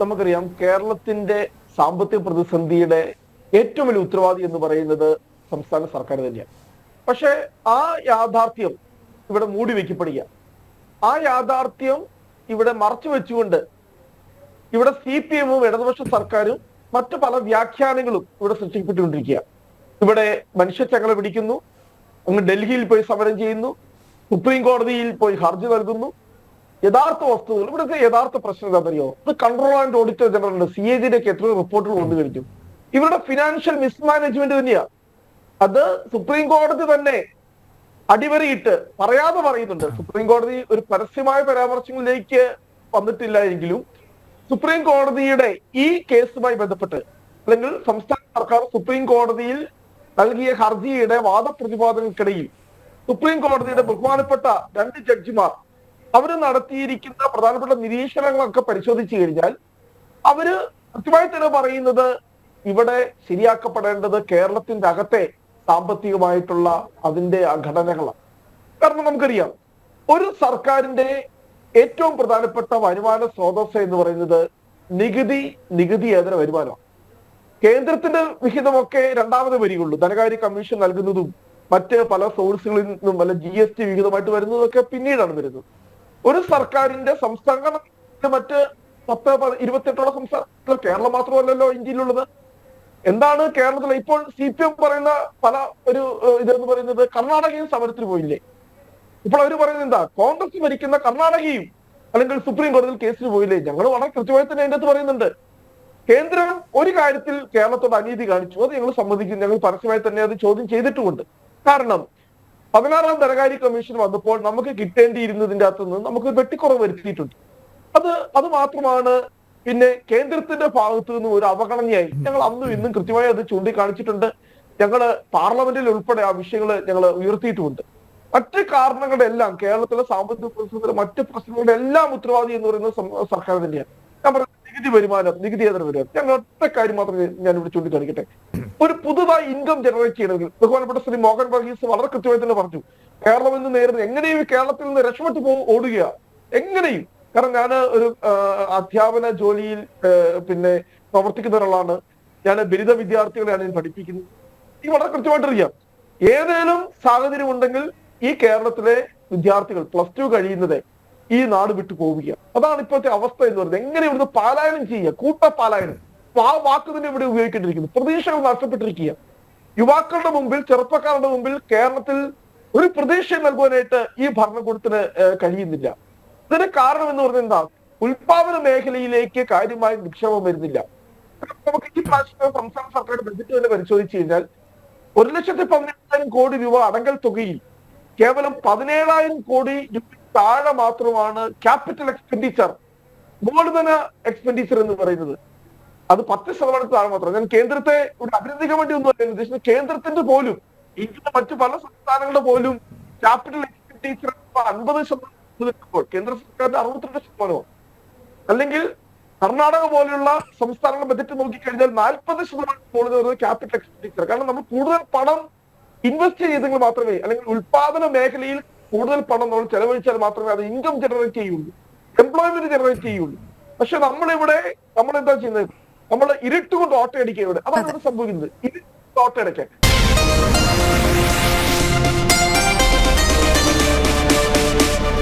നമുക്കറിയാം കേരളത്തിന്റെ സാമ്പത്തിക പ്രതിസന്ധിയുടെ ഏറ്റവും വലിയ ഉത്തരവാദി എന്ന് പറയുന്നത് സംസ്ഥാന സർക്കാർ തന്നെയാണ്. പക്ഷെ ആ യാഥാർത്ഥ്യം ഇവിടെ മൂടി വെക്കപ്പെടുക. ആ യാഥാർത്ഥ്യം ഇവിടെ മറച്ചു വെച്ചുകൊണ്ട് ഇവിടെ സി പി എമ്മും ഇടതുപക്ഷ സർക്കാരും മറ്റു പല വ്യാഖ്യാനങ്ങളും ഇവിടെ സൃഷ്ടിക്കപ്പെട്ടുകൊണ്ടിരിക്കുക. ഇവിടെ മനുഷ്യച്ചങ്ങല പിടിക്കുന്നു അങ്ങ് ഡൽഹിയിൽ പോയി സമരം ചെയ്യുന്നു സുപ്രീം കോടതിയിൽ പോയി ഹർജി നൽകുന്നു യഥാർത്ഥ വസ്തുതകൾ. ഇവിടുത്തെ യഥാർത്ഥ പ്രശ്നം എന്താണെന്നറിയോ? ഇത് control and auditor general C A ജിയിലേക്ക് എത്ര റിപ്പോർട്ടുകൾ വന്നു കഴിഞ്ഞു. ഇവരുടെ ഫിനാൻഷ്യൽ മിസ്മാനേജ്മെന്റ് തന്നെയാ. അത് സുപ്രീം കോടതി തന്നെ അടിവരയിട്ട് പറയാതെ പറയുന്നുണ്ട്. സുപ്രീം കോടതി ഒരു പരസ്യമായ പരാമർശങ്ങളിലേക്ക് വന്നിട്ടില്ല എങ്കിലും സുപ്രീം കോടതിയുടെ ഈ കേസുമായി ബന്ധപ്പെട്ട് അല്ലെങ്കിൽ സംസ്ഥാന സർക്കാർ സുപ്രീം കോടതിയിൽ നൽകിയ ഹർജിയുടെ വാദപ്രതിവാദങ്ങൾക്കിടയിൽ സുപ്രീം കോടതിയുടെ ബഹുമാനപ്പെട്ട രണ്ട് ജഡ്ജിമാർ അവർ നടത്തിയിരിക്കുന്ന പ്രധാനപ്പെട്ട നിരീക്ഷണങ്ങളൊക്കെ പരിശോധിച്ചു കഴിഞ്ഞാൽ അവർ കൃത്യമായി തന്നെ പറയുന്നത് ഇവിടെ ശരിയാക്കപ്പെടേണ്ടത് കേരളത്തിന്റെ അകത്തെ സാമ്പത്തികമായിട്ടുള്ള അതിന്റെ ഘടനകളാണ്. കാരണം നമുക്കറിയാം ഒരു സർക്കാരിന്റെ ഏറ്റവും പ്രധാനപ്പെട്ട വരുമാന സ്രോതസ് എന്ന് പറയുന്നത് നികുതി നികുതിയേതര വരുമാനമാണ്. കേന്ദ്രത്തിന്റെ വിഹിതമൊക്കെ രണ്ടാമത് വരികയുള്ളൂ. ധനകാര്യ കമ്മീഷൻ നൽകുന്നതും മറ്റ് പല സോഴ്സുകളിൽ നിന്നും അല്ല ജി എസ് ടി വിഹിതമായിട്ട് വരുന്നതൊക്കെ പിന്നീടാണ് വരുന്നത്. ഒരു സർക്കാരിന്റെ സംസ്ഥാന മറ്റ് പത്ത് ഇരുപത്തെട്ടോളം സംസ്ഥാനങ്ങൾ കേരളം മാത്രമല്ലല്ലോ ഇന്ത്യയിലുള്ളത്. എന്താണ് കേരളത്തിൽ? ഇപ്പോൾ സി പി എം പറയുന്ന പല ഒരു ഇതെന്ന് പറയുന്നത് കർണാടകയും സമരത്തിന് പോയില്ലേ? ഇപ്പോൾ അവർ പറയുന്നത് എന്താ? കോൺഗ്രസ് ഭരിക്കുന്ന കർണാടകയും അല്ലെങ്കിൽ സുപ്രീം കോടതിയിൽ കേസിന് പോയില്ലേ? ഞങ്ങൾ വളരെ കൃത്യമായി തന്നെ അതിന്റെ അകത്ത് പറയുന്നുണ്ട്. കേന്ദ്രം ഒരു കാര്യത്തിൽ കേരളത്തോട് അനീതി കാണിച്ചു. അത് ഞങ്ങൾ സമ്മതിക്കും ഞങ്ങൾ പരസ്യമായി തന്നെ അത് ചോദ്യം ചെയ്തിട്ടുമുണ്ട്. കാരണം പതിനാറാം ധനകാര്യ കമ്മീഷൻ വന്നപ്പോൾ നമുക്ക് കിട്ടേണ്ടിയിരുന്നതിന്റെ അകത്തു നിന്ന് നമുക്ക് വെട്ടിക്കുറവ് വരുത്തിയിട്ടുണ്ട്. അത് അത് മാത്രമാണ് പിന്നെ കേന്ദ്രത്തിന്റെ ഭാഗത്തു നിന്നും ഒരു അവഗണനയായി. ഞങ്ങൾ അന്നും ഇന്നും കൃത്യമായി അത് ചൂണ്ടിക്കാണിച്ചിട്ടുണ്ട്. ഞങ്ങൾ പാർലമെന്റിൽ ഉൾപ്പെടെ ആ വിഷയങ്ങൾ ഞങ്ങൾ ഉയർത്തിയിട്ടുമുണ്ട്. മറ്റ് കാരണങ്ങളുടെ എല്ലാം കേരളത്തിലെ സാമ്പത്തിക പ്രതിസന്ധിയിലെ മറ്റ് പ്രശ്നങ്ങളുടെ എല്ലാം ഉത്തരവാദി എന്ന് പറയുന്നത് സർക്കാർ തന്നെയാണ് ഞാൻ പറഞ്ഞ നികുതി വരുമാനം നികുതിയേതര വരുമാനം ഞാൻ ഒറ്റ കാര്യം മാത്രമേ ഞാൻ ഇവിടെ ചൂണ്ടിക്കാണിക്കട്ടെ. ഒരു പുതുതായി ഇൻകം ജനറേറ്റ് ചെയ്യണമെങ്കിൽ ബഹുമാനപ്പെട്ട ശ്രീ മോഹൻ വർഗീസ് വളരെ കൃത്യമായി തന്നെ പറഞ്ഞു. കേരളം ഇന്ന് നേരിടുന്ന എങ്ങനെയും കേരളത്തിൽ നിന്ന് രക്ഷപ്പെട്ടു പോ ഓടുക. എങ്ങനെയും. കാരണം ഞാൻ ഒരു അധ്യാപന ജോലിയിൽ പിന്നെ പ്രവർത്തിക്കുന്ന ഒരാളാണ്. ഞാൻ ബിരുദ വിദ്യാർത്ഥികളെയാണ് ഞാൻ പഠിപ്പിക്കുന്നത്. ഈ വളരെ കൃത്യമായിട്ട് അറിയാം. ഏതേലും സാഹചര്യം ഉണ്ടെങ്കിൽ ഈ കേരളത്തിലെ വിദ്യാർത്ഥികൾ പ്ലസ് ടു കഴിയുന്നത് ഈ നാട് വിട്ടു പോവുക അതാണ് ഇപ്പോഴത്തെ അവസ്ഥ എന്ന് പറയുന്നത്. എങ്ങനെ ഇവിടുന്ന് പാലായനം ചെയ്യുക? കൂട്ട പാലായനം ആ വാക്ക് തന്നെ ഇവിടെ ഉപയോഗിക്കേണ്ടിയിരിക്കുന്നു. പ്രതീക്ഷകൾ നഷ്ടപ്പെട്ടിരിക്കുക യുവാക്കളുടെ മുമ്പിൽ ചെറുപ്പക്കാരുടെ മുമ്പിൽ കേരളത്തിൽ ഒരു പ്രതീക്ഷ നൽകുവാനായിട്ട് ഈ ഭരണകൂടത്തിന് കഴിയുന്നില്ല. ഇതിന് കാരണം എന്ന് പറഞ്ഞ എന്താ? ഉൽപാദന മേഖലയിലേക്ക് കാര്യമായ നിക്ഷേപം വരുന്നില്ല. നമുക്ക് ഈ പ്രാവശ്യത്തെ സംസ്ഥാന സർക്കാരുടെ ബജറ്റ് തന്നെ പരിശോധിച്ചു കഴിഞ്ഞാൽ ഒരു ലക്ഷത്തി പതിനെട്ടായിരം കോടി രൂപ അടങ്കൽ തുകയിൽ കേവലം പതിനേഴായിരം കോടി രൂപ താഴെ മാത്രമാണ് ക്യാപിറ്റൽ എക്സ്പെൻഡിച്ചർ മൂലധന എക്സ്പെൻഡിച്ചർ എന്ന് പറയുന്നത്. അത് പത്ത് ശതമാനത്തിൽ താഴെ മാത്രം. ഞാൻ കേന്ദ്രത്തെ ഒരു അഭിനന്ദിക്കാൻ വേണ്ടി ഒന്നും അല്ല ഉദ്ദേശിച്ചത് കേന്ദ്രത്തിന്റെ പോലും ഇന്ത്യയിലെ മറ്റു പല സംസ്ഥാനങ്ങളുടെ പോലും ക്യാപിറ്റൽ എക്സ്പെൻഡിച്ചർ അൻപത് ശതമാനം കേന്ദ്ര സർക്കാരിന്റെ അറുപത്തിരണ്ട് ശതമാനമാണ് അല്ലെങ്കിൽ കർണാടക പോലെയുള്ള സംസ്ഥാനങ്ങളുടെ ബജറ്റ് നോക്കിക്കഴിഞ്ഞാൽ നാൽപ്പത് ശതമാനം കൂടുതൽ വരുന്നത് ക്യാപിറ്റൽ എക്സ്പെൻഡിച്ചർ കാരണം നമ്മൾ കൂടുതൽ പണം ഇൻവെസ്റ്റ് ചെയ്തെങ്കിൽ മാത്രമേ അല്ലെങ്കിൽ ഉൽപാദന മേഖലയിൽ കൂടുതൽ പണം നമ്മൾ ചെലവഴിച്ചാൽ മാത്രമേ അത് ഇൻകം ജനറേറ്റ് ചെയ്യുള്ളൂ. എംപ്ലോയ്മെന്റ് ജനറേറ്റ് ചെയ്യുള്ളൂ. പക്ഷെ നമ്മളിവിടെ നമ്മൾ എന്താ ചെയ്യുന്നത്? നമ്മൾ ഇരുട്ടുകൊണ്ട് ഓട്ടയടിക്കുക ഇവിടെ. അതാണ് സംഭവിക്കുന്നത്. ഇരുട്ട് ഓട്ടയടിക്കാൻ.